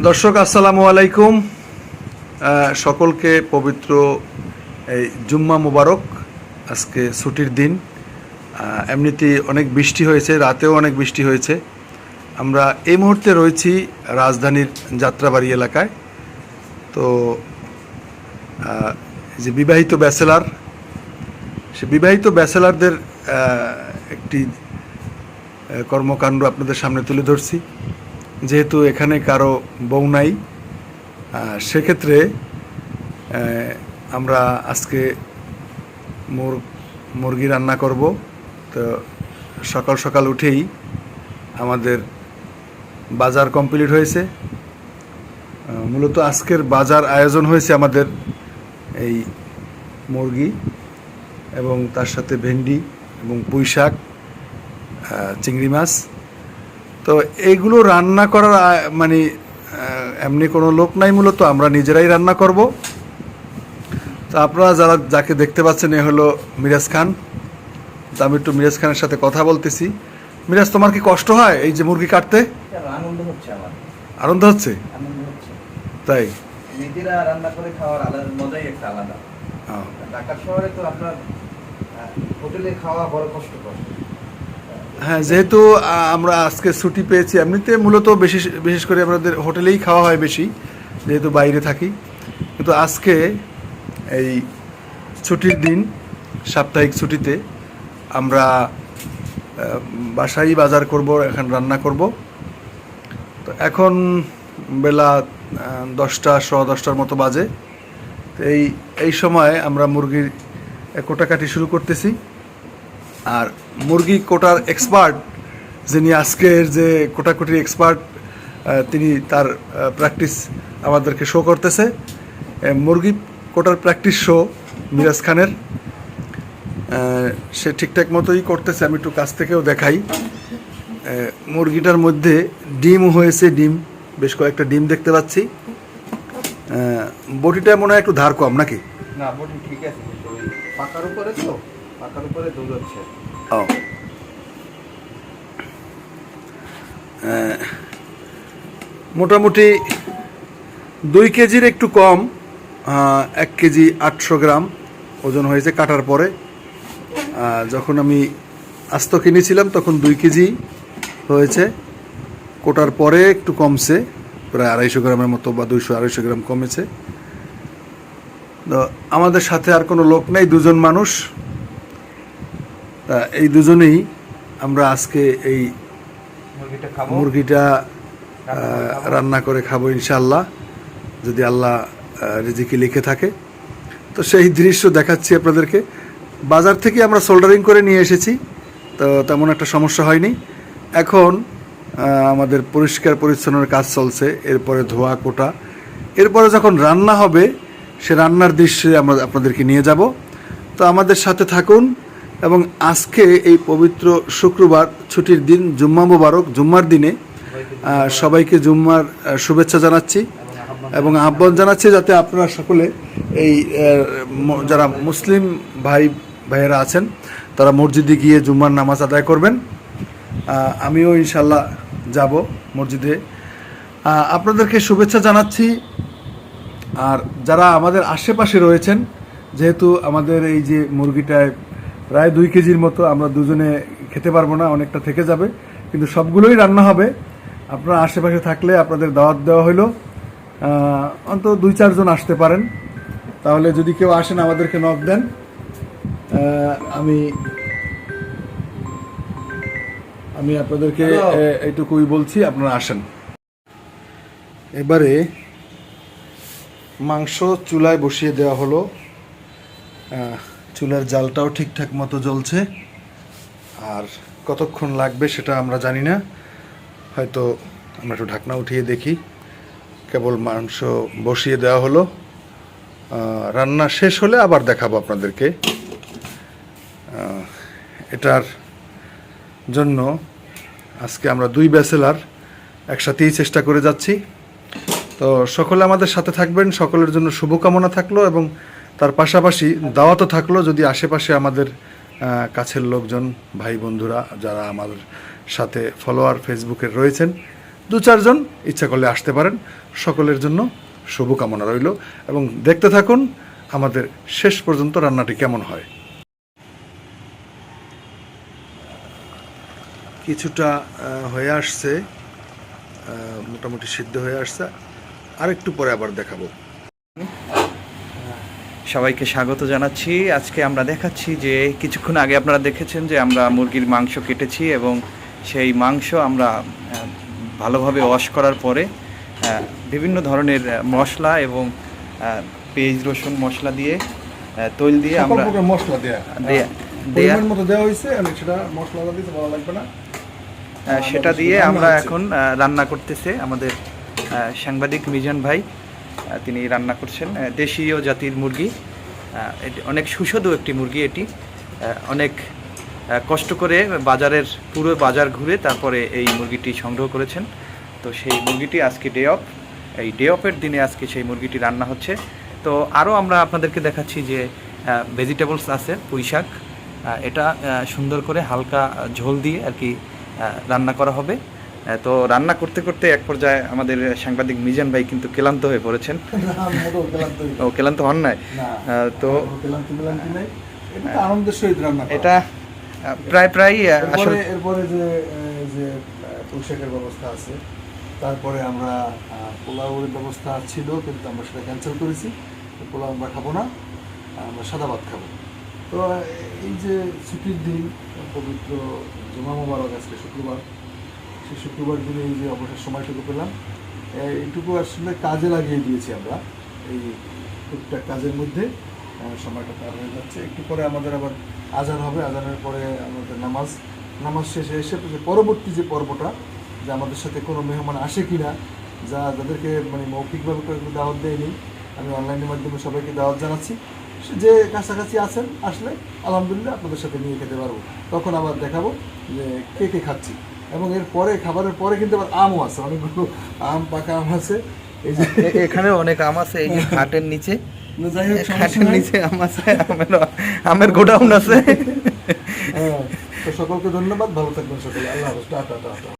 দর্শক, আসসালামু আলাইকুম। সকলকে পবিত্র এই জুম্মা মুবারক, আজকে ছুটির দিন। এমনিতে অনেক বৃষ্টি হয়েছে, রাতেও অনেক বৃষ্টি হয়েছে। আমরা এই মুহূর্তে রয়েছি রাজধানীর যাত্রাবাড়ি এলাকায়। তো যে বিবাহিত ব্যাচেলার, সে বিবাহিত ব্যাচেলারদের একটি কর্মকাণ্ড আপনাদের সামনে তুলে ধরছি। যেহেতু এখানে কারও বউ নাই সেক্ষেত্রে আমরা আজকে মুর, মুরগি রান্না করব। তো সকাল সকাল উঠেই আমাদের বাজার কমপ্লিট হয়েছে। মূলত আজকের বাজার আয়োজন হয়েছে আমাদের এই মুরগি এবং তার সাথে ভেন্ডি এবং পুঁই শাক চিংড়ি মাছ। তো এইগুলো রান্না করার মানে এমনি কোনো লোক নাই মূলত আমরা নিজেরাই রান্না করব। তো আপনারা যারা যাকে দেখতে পাচ্ছেন এ হলো মিরাজ খান। তো আমি একটু মিরাজ খানের সাথে কথা বলতেছি। মিরাজ তোমার কি কষ্ট হয় এই যে মুরগি কাটতে? আনন্দ হচ্ছে তাই? নিজেরা রান্না করে খাওয়ার আলাদা মজাই একটা আলাদা। ঢাকা শহরে তো আপনার হোটেলে খাওয়া বড় কষ্টকর। হ্যাঁ যেহেতু আমরা আজকে ছুটি পেয়েছি, এমনিতে মূলত বেশি, বিশেষ করে আমাদের হোটেলেই খাওয়া হয় বেশি, যেহেতু বাইরে থাকি। কিন্তু আজকে এই ছুটির দিন, সাপ্তাহিক ছুটিতে আমরা বাসায় বাজার করব, এখন রান্না করব। তো এখন বেলা দশটা, সোয়া দশটার মতো বাজে। তো এই এই সময় আমরা মুরগির কোটাকাটি শুরু করতেছি। আর মুরগি কোটার এক্সপার্ট যিনি আজকের যে কোটাকুটির এক্সপার্ট তিনি তার প্র্যাকটিস আমাদেরকে শো করতেছে। মুরগি কোটার প্র্যাকটিস শো মিরাজ খানের। সে ঠিকঠাক মতোই করতেছে, আমি একটু কাছ থেকেও দেখাই। মুরগিটার মধ্যে ডিম হয়েছে ডিম, বেশ কয়েকটা ডিম দেখতে পাচ্ছি। বটিটা মনে হয় একটু ধার কম নাকি? না বলি ঠিক আছে পাকার উপরে তো। মোটামুটি দুই কেজির একটু কম এক কেজি আটশো গ্রাম ওজন হয়েছে কাটার পরে। যখন আমি আস্ত কিনেছিলাম তখন দুই কেজি হয়েছে। কোটার পরে একটু কমছে, প্রায় আড়াইশো গ্রামের মতো বা দুইশো, আড়াইশো গ্রাম কমেছে। তো আমাদের সাথে আর কোনো লোক নেই, দুজন মানুষ। তা এই দুজনেই আমরা আজকে এই মুরগিটা রান্না করে খাব। ইনশাল্লাহ যদি আল্লাহ রিজিকে লিখে থাকে। তো সেই দৃশ্য দেখাচ্ছি আপনাদেরকে। বাজার থেকে আমরা সোল্ডারিং করে নিয়ে এসেছি। তো তেমন একটা সমস্যা হয়নি। এখন আমাদের পরিষ্কার পরিচ্ছন্নের কাজ চলছে। এরপরে ধোয়া কোটা। এরপরে যখন রান্না হবে সে রান্নার দৃশ্যে আমরা আপনাদেরকে নিয়ে যাব। তো আমাদের সাথে থাকুন। এবং আজকে এই পবিত্র শুক্রবার ছুটির দিন, জুম্মা মোবারক, জুম্মার দিনে সবাইকে জুম্মার শুভেচ্ছা জানাচ্ছি এবং আহ্বান জানাচ্ছি যাতে আপনারা সকলে এই যারা মুসলিম ভাই, ভাইয়েরা আছেন, তারা মসজিদে গিয়ে জুম্মার নামাজ আদায় করবেন। আমিও ইনশাল্লাহ যাব মসজিদে। আপনাদেরকে শুভেচ্ছা জানাচ্ছি। আর যারা আমাদের আশেপাশে রয়েছেন, যেহেতু আমাদের এই যে মুরগিটায় প্রায় দুই কেজির মতো আমরা দুজনে খেতে পারব না অনেকটা থেকে যাবে। কিন্তু সবগুলোই রান্না হবে। আপনারা আশেপাশে থাকলে আপনাদের দাওয়াত দেওয়া হলো অন্তত দুই চারজন আসতে পারেন। তাহলে যদি কেউ আসেন আমাদেরকে নক দেন। আমি আমি আপনাদেরকে এইটুকুই বলছি আপনারা আসেন। এবারে মাংস চুলায় বসিয়ে দেওয়া হলো। চুলার জালটাও ঠিকঠাক মতো জ্বলছে। আর কতক্ষণ লাগবে সেটা আমরা জানি না। হয়তো আমরা একটু ঢাকনা উঠিয়ে দেখি। কেবল মাংস বসিয়ে দেওয়া হলো। রান্না শেষ হলে আবার দেখাবো আপনাদেরকে। এটার জন্য আজকে আমরা দুই ব্যাচেলার একসাথেই চেষ্টা করে যাচ্ছি। তো সকলে আমাদের সাথে থাকবেন। সকলের জন্য শুভকামনা থাকল এবং তার পাশাপাশি দাওয়াতও থাকল যদি আশেপাশে আমাদের কাছের লোকজন, ভাই বন্ধুরা যারা আমাদের সাথে ফলোয়ার ফেসবুকে রয়েছেন, দু চারজন ইচ্ছা করলে আসতে পারেন। সকলের জন্য শুভকামনা রইল এবং দেখতে থাকুন আমাদের শেষ পর্যন্ত রান্নাটি কেমন হয়। কিছুটা হয়ে আসছে মোটামুটি সিদ্ধ হয়ে আসছে। আর একটু পরে আবার দেখাবো। সবাইকে স্বাগত জানাচ্ছি। আজকে আমরা দেখাচ্ছি যে কিছুক্ষণ আগে আপনারা দেখেছেন যে আমরা মুরগির মাংস কেটেছি এবং সেই মাংস আমরা ভালোভাবে ওয়াশ করার পরে বিভিন্ন ধরনের মশলা এবং পেঁয়াজ রসুন মশলা দিয়ে তৈল দিয়ে আমরা মশলা দেয়া। মতো দেওয়া হয়েছে সেটা মশলা দিতে ভালো লাগবে না। সেটা দিয়ে আমরা এখন রান্না করতেছে আমাদের সাংবাদিক মিজান ভাই। তিনি রান্না করছেন দেশীয় জাতির মুরগি। অনেক সুস্বাদু একটি মুরগি এটি। অনেক কষ্ট করে বাজারের পুরো বাজার ঘুরে তারপরে এই মুরগিটি সংগ্রহ করেছেন। তো সেই মুরগিটি আজকে ডে অফ এই ডে অফের দিনে আজকে সেই মুরগিটি রান্না হচ্ছে। তো আরও আমরা আপনাদেরকে দেখাচ্ছি যে ভেজিটেবলস আছে, পুঁই শাক। এটা সুন্দর করে হালকা ঝোল দিয়ে আর কি রান্না করা হবে। তো রান্না করতে করতে এক পর্যায়ে আমাদের সাংবাদিক মিজান ভাই কিন্তু ক্লান্ত হয়ে পড়েছেন। ও ক্লান্ত হন নাই? তো এটা প্রায় প্রায় আসলে এরপরে যে যে পোশাকের ব্যবস্থা আছে তারপরে আমরা পোলাওয়ের ব্যবস্থা ছিল কিন্তু আমরা সেটা ক্যান্সেল করেছি। পোলাও আমরা খাব না আমরা সাদা ভাত খাব। তো এই যে ছুটির দিন পবিত্র জমা মোবারক আজকে শুক্রবার সেই শুক্রবার দিনে এই যে অবসর সময়টুকু পেলাম। এই- এইটুকু আসলে কাজে লাগিয়ে দিয়েছি আমরা। এই টুকটাক কাজের মধ্যে সময়টা পার হয়ে যাচ্ছে। একটু পরে আমাদের আবার আজান হবে। আজানের পরে আমাদের নামাজ নামাজ শেষে এসে পরবর্তী যে পর্বটা, যে আমাদের সাথে কোনো মেহমান আসে কি না যা যাদেরকে মানে মৌখিকভাবে দাওয়াত দেয়নি, আমি অনলাইনের মাধ্যমে সবাইকে দাওয়াত জানাচ্ছি। যে কাছাকাছি আছেন, আসলে আলহামদুলিল্লাহ আপনাদের সাথে নিয়ে খেতে পারব। তখন আবার দেখাবো যে কে কে খাচ্ছি। এবং এর পরে খাবারের পরে কিন্তু আবার আমও আছে অনেকগুলো আম পাকা আম আছে। এই যে এখানে অনেক আম আছে এই যে খাটের নিচে। খাটের নিচে আম আছে আমের আমের গোডাউন আছে। হ্যাঁ, তো সকলকে ধন্যবাদ ভালো থাকবেন সকলে। আল্লাহ হাফেজ। Tata tata